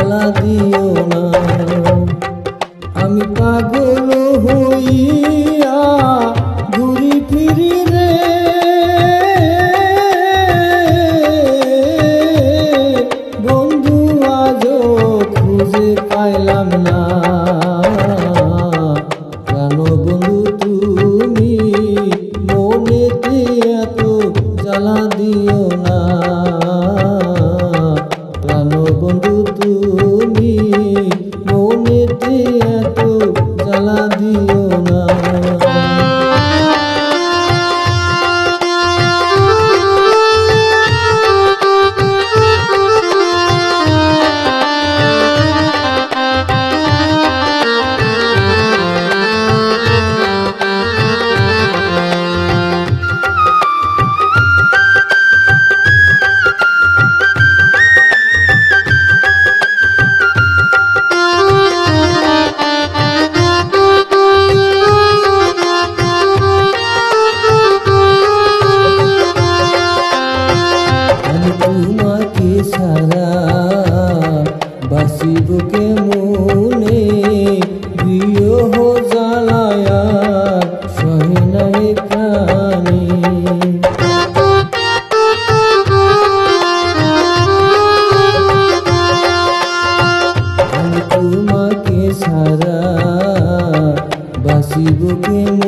জ্বালা দিও ছাড়া বাসিবকে মনে বিয়হ জ্বালায়া সহিনায় প্রাণী তোমাকে ছাড়া বাসিবকে মনে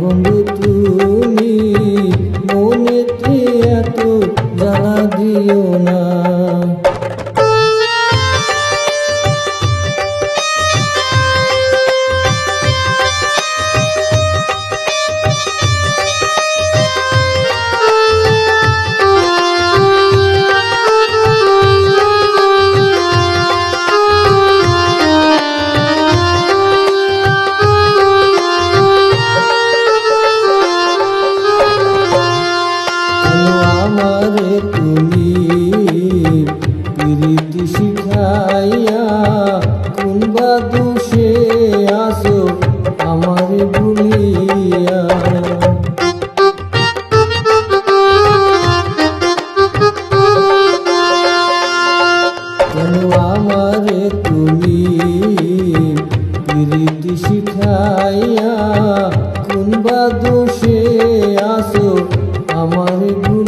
বন্ধু তুমি মনে এত জ্বালা দিও না। পারে তুমি? রীতি শিখাইয়া কোন বা দোষে আসো? আমার গুরু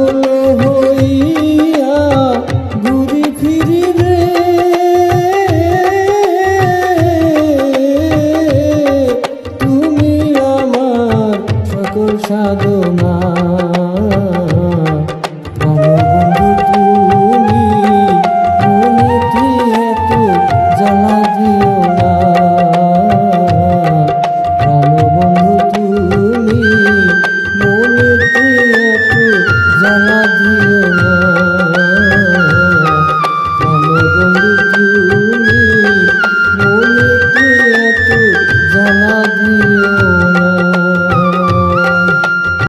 পাগল হইয়া ঘুরি ফিরি রে তুমি আমার সকল সাধনা। তুমি মনে এত জ্বালা দিও না?